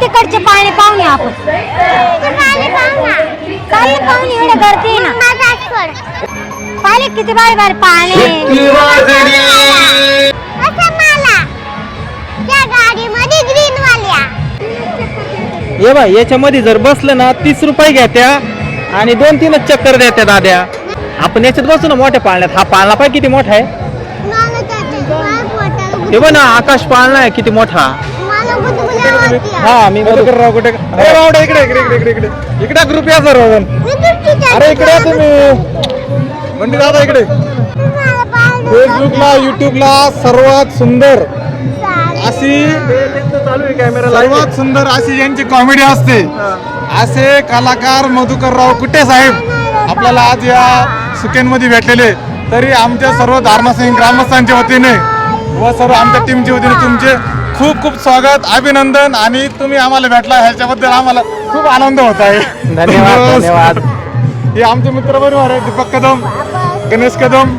तिकडचे पाणी पाहुणे आपण. पाहुणे एवढे गर्दी आहे ना. पाहिले किती बारी बारी पाणी ये बा याच्यामध्ये जर बसलं ना तीस रुपये घ्या आणि दोन तीनच चक्कर द्या दाद्या. आपण याच्यात बसू ना मोठ्या पाळण्यात. हा पाळणा पाय किती मोठा आहे? हे बघ ना आकाश पाळणा आहे किती मोठा. हा मी मधुकर राव कुठे अरे बावडे इकडे इकडे इकडे इकडे इकडे. इकडे ग्रुप या सर्वजण अरे इकडे या तुम्ही. बंडी दादा इकडे. फेसबुकला युट्यूबला सर्वात सुंदर अशी सर्वात सुंदर अशी यांची कॉमेडी असते असे कलाकार मधुकरराव कुठे साहेब? आपल्याला आज या सुकेनमध्ये भेटलेले. तरी आमच्या सर्व धार्मसिंग ग्रामस्थांच्या वतीने व सर्व आमच्या टीमच्या वतीने तुमचे खूप खूप स्वागत अभिनंदन आणि तुम्ही आम्हाला भेटला ह्याच्याबद्दल आम्हाला खूप आनंद होत आहे. धन्यवाद धन्यवाद. हे आमचे मित्र बरोबर आहे दीपक कदम गणेश कदम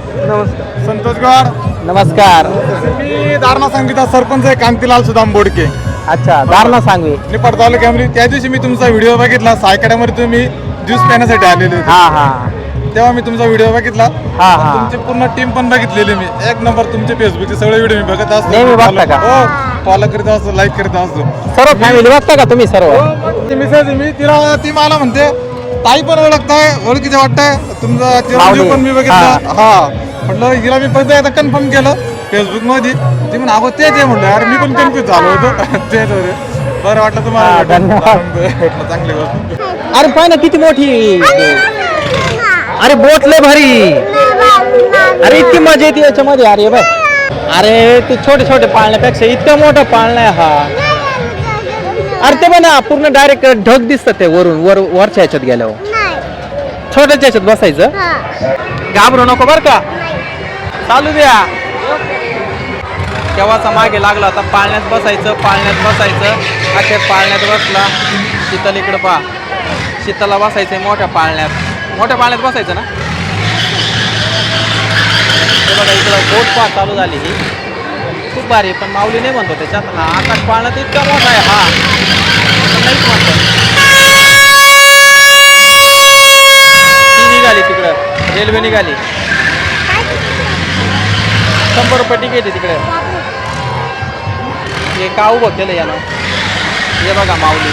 संतोष गवाड नमस्कार. मी दारणा संगीता सरपंच आहे कांतीलाल सुदाम बोडके. अच्छा दारणा सांगवी. निपाट तालुक्यामध्ये त्या दिवशी मी तुमचा व्हिडिओ बघितला सायकड्यामध्ये तुम्ही ज्यूस पिण्यासाठी आलेले होते. हा हा. तेव्हा मी तुमचा व्हिडिओ बघितला. हा, हा. तुमची पूर्ण टीम पण बघितलेली मी. एक नंबर तुमचे फेसबुकचे सगळे व्हिडिओ मी बघत असतो. नेहमी बघता का? हो. फॉलो करीत असतो लाईक करीत असतो. सर्व फॅमिली बघता का तुम्ही सर्व? ती मिसेस आहे मी तिला ती मला म्हणते ताई पण ओळखताय ओळखीचे वाटतंय. तुमचा चिरंजीव पण मी बघितला. हा. म्हटलं हिला मी पहिलं एकदा कन्फर्म केलं फेसबुकमध्ये. ती म्हणून अगो तेच आहे म्हणलं यार मी पण कन्फ्युज झालो होतो. तेच होते. बरं वाटलं हा, तुम्हाला भेटला चांगली गोष्ट. अरे पाय ना किती मोठी अरे बोट लय भारी. अरे इतकी मजा येते याच्यामध्ये. अरे बाय अरे ते छोटे छोटे पाळण्यापेक्षा इतका मोठा पाळणा आहे हा. अरे ते ना पूर्ण डायरेक्ट ढग दिसतात ते वरून वर वरच्या ह्याच्यात गेल्यावर. छोट्याच्या ह्याच्यात बसायचं? घाबरू नको बर का? चालू द्या. केव्हाचा मागे लागला आता पाळण्यात बसायचं पाळण्यात बसायचं. अखे पाळण्यात बसला. शीतल इकडं पा शीतलला बसायचंय मोठ्या पाळण्यात. मोठ्या पाळण्यात बसायचं ना? हे बघा इकडं बोट पा चालू झाली ही. खूप भारी पण माऊली नाही म्हणतो त्याच्यात. ना आकाश पाळणा इतका मोठा आहे हा. नाहीच म्हणतो. ती निघाली तिकडं रेल्वे निघाली. शंभर रुपये तिकीट आहे तिकडे. हे का उभं केलं यानं. हे बघा माऊली.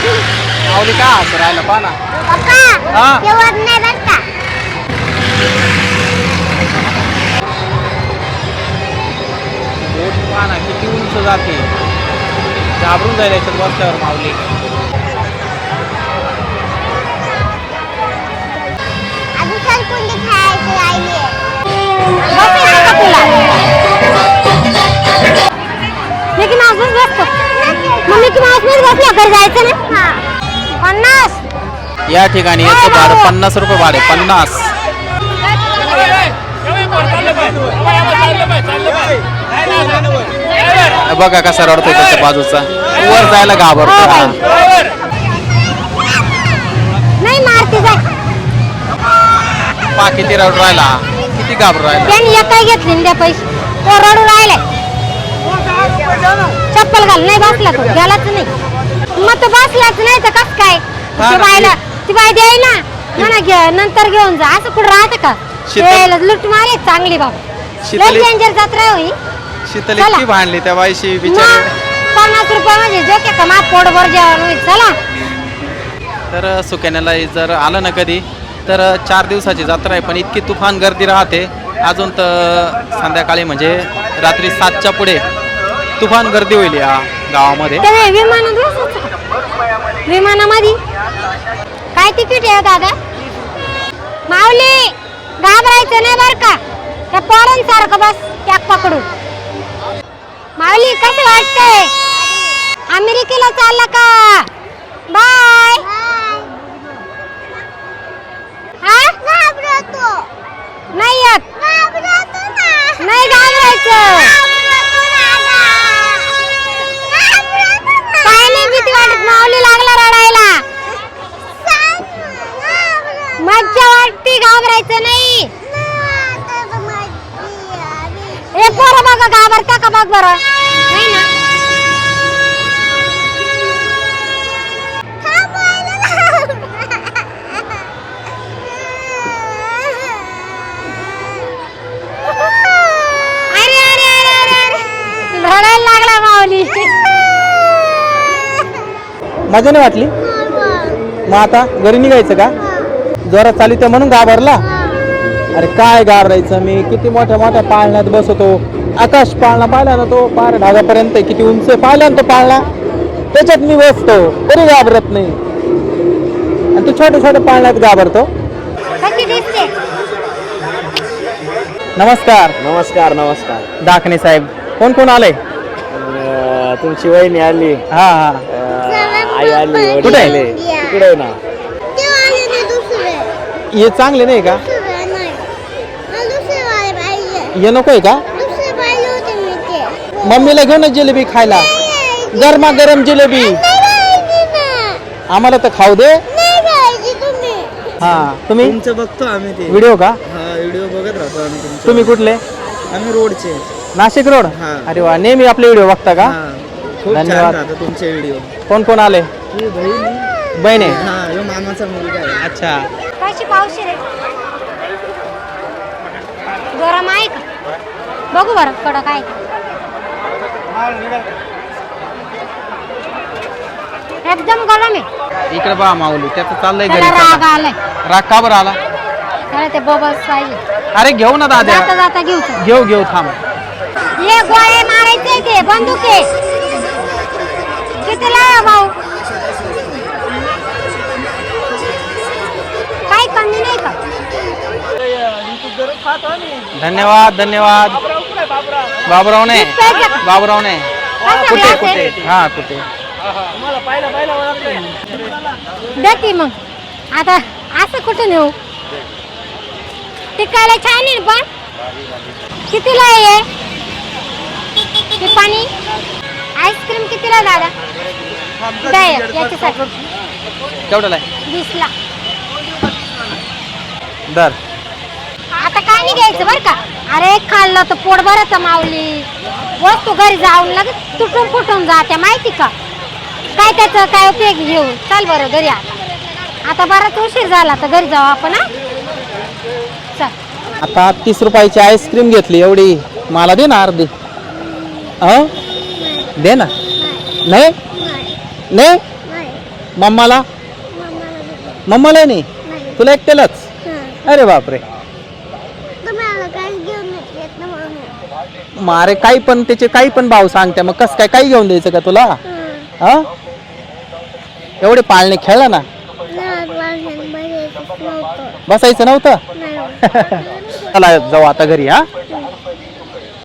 माऊली का असं राहिलं पहा ना. हा. बोट पहा ना किती उंच जाते घाबरून जाईल याच्यात बसल्यावर माऊली मिकी माऊसच बसतो मग मिकी माऊसमध्ये बसला घरी जायचं ना पन्नास या ठिकाणी याचं भाडं पन्नास रुपये भाडे पन्नास बघा कसा रडतोय त्याच्या बाजूचा. वर जायला घाबरतो हा. नाही मारती जाय पा किती रडू राहिला? किती घाबरू राहिला? त्यांनी एकाही घेतली ना त्या पैसे. तो रडू राहिलाय. चप्पल घाल नाही बसला तो. गेलाच नाही. मग तो बसलाच नाही तर कस काय? हा ती ना. बायला ती बाय द्याय ना. म्हणा घे नंतर घेऊन जा. असं कुठं राहतं का? शीतल- लुट मारे चांगली बाबा. शीतली- डेंजर जत्रा होई शीतल. इतकी भांडली त्या बाईशी बिचारी. पन्नास रुपये म्हणजे जो की कमा पोटभर जेवण होईल चला. तर सुकन्याला जर आलं ना कधी तर चार दिवसाची जत्रा आहे पण इतकी तुफान गर्दी राहते. अजून तर संध्याकाळी म्हणजे रात्री सातच्या पुढे तुफान गर्दी होईल या गावामध्ये. विमानात? विमानामध्ये? काय तिकीट आहे हो दादा? माऊली घाबरायचं नाही बर का? त्या पोरांसारखं बस टॅक पकडून. माऊली कसं वाटतंय? अमेरिकेला चालला का? बाय. नाही घाबरता का बघ बरं? लागला मजा नाही वाटली? मग आता घरी निघायचं का? जोरात चालू त्या म्हणून घाबरला? अरे काय घाबरायचं? मी किती मोठ्या मोठ्या पाळण्यात बसवतो आकाश पाळणा पाहिला ना तो पार ढागापर्यंत आहे, किती उंच आहे. पाहिला ना तो पाळणा. त्याच्यात मी बसतो. तरी घाबरत नाही. आणि तू छोट्या छोट्या पाळण्यात घाबरतो. नमस्कार. नमस्कार नमस्कार. दाखणे साहेब कोण कोण आले अं, तुमची वहिनी आली. हा हा. अं, आई आली वडील कुठे? आले. तिकडे आहे ना. हे चांगले नाही का? हे नकोय का? मम्मीला घेऊन ये जिलेबी खायला. गरमा गरम जिलेबी. आम्हाला तर खाऊ दे. हा तुम्ही? तुमचं बघतो आम्ही ते. व्हिडिओ का? हा व्हिडिओ बघत राहतो आम्ही तुमचे. तुम्ही कुठले? आम्ही रोडचे. नाशिक रोड? हा. अरे वा नेहमी आपले व्हिडिओ बघता का? हा. खूप छान धन्यवाद. तुमचे व्हिडिओ. कोण कोण आले? ही बहीण. बहिणी. हा ह्यो मामाचा मुलगा आहे. अच्छा. कशी पावशी रे. गरम आहे का? बघू बरं कडक आहे का? एकदम गरम आहे. इकडे पहा माऊली त्याचं चाललंय घरी त्याला राग चला. आलाय. राग का बरं आला? त्याला ते बबल्स पाहिजे अरे घेऊ ना जाता दादा. जाता घेऊ चल. घेऊ घेऊ थांब. ये गोळे मारायचे ते बंदूक आहे. कितीला आहे भाऊ? काही कमी नाही का? धन्यवाद. धन्यवाद. बाबराव ने पाहिजे का? बाबराव ने कसं कुठे कुठे? हा कुठे? देते मग. आता असं कुठं नेऊ टिकायला छान आहे पण. कितीला आहे? हे? ते पाणी? आईस्क्रीम कितीला दादा? द्या याच्यासाठी. केवढ्याला आहे? वीसला. दर. आता काय नाही घ्यायचं बरं का? अरे खाल्लं तर पोट भरत माऊली. वस्तू घरी जाऊन लगेच तुटून फुटून जाते माहिती का? काय त्याचं काय उपयोग घेऊन? चल बरं घरी आता आता बराच उशीर झाला तर घरी जाऊ आपण हा? चल. आता तीस रुपयाची आईस्क्रीम घेतली एवढी. मला दे ना अर्धी. अ? दे ना. नाही? नाही? मम्माला? मम्माला नाही. तुला एकट्यालाच अरे बापरे. मारे काही पण त्याचे काही पण भाव सांगते. मग कस काय काही घेऊन द्यायचं का तुला? हा. एवढे पाळणे खेळला ना. बसायचं नव्हतं. चला जाऊ आता घरी हा.